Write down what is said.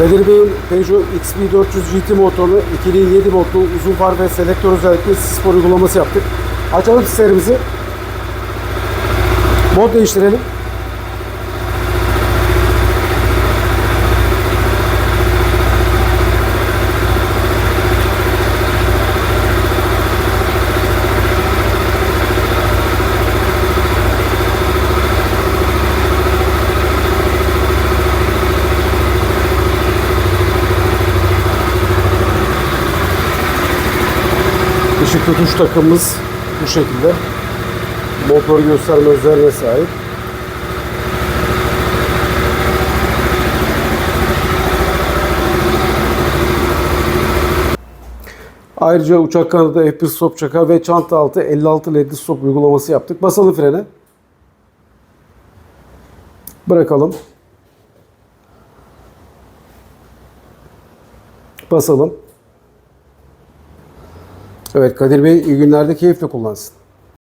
Kadir Bey'in Peugeot XB400 GT motorlu 2007 modlu uzun far ve selektör özellikle spor uygulaması yaptık. Açalım sislerimizi. Mod değiştirelim. Işık tutuş takımımız bu şekilde. Motor gösterme özelliğine sahip. Ayrıca uçak kanadı F1 stop çaka ve çanta altı 56 ledli stop uygulaması yaptık. Basalım frene. Bırakalım. Basalım. Evet Kadir Bey iyi günlerde keyifle kullansın.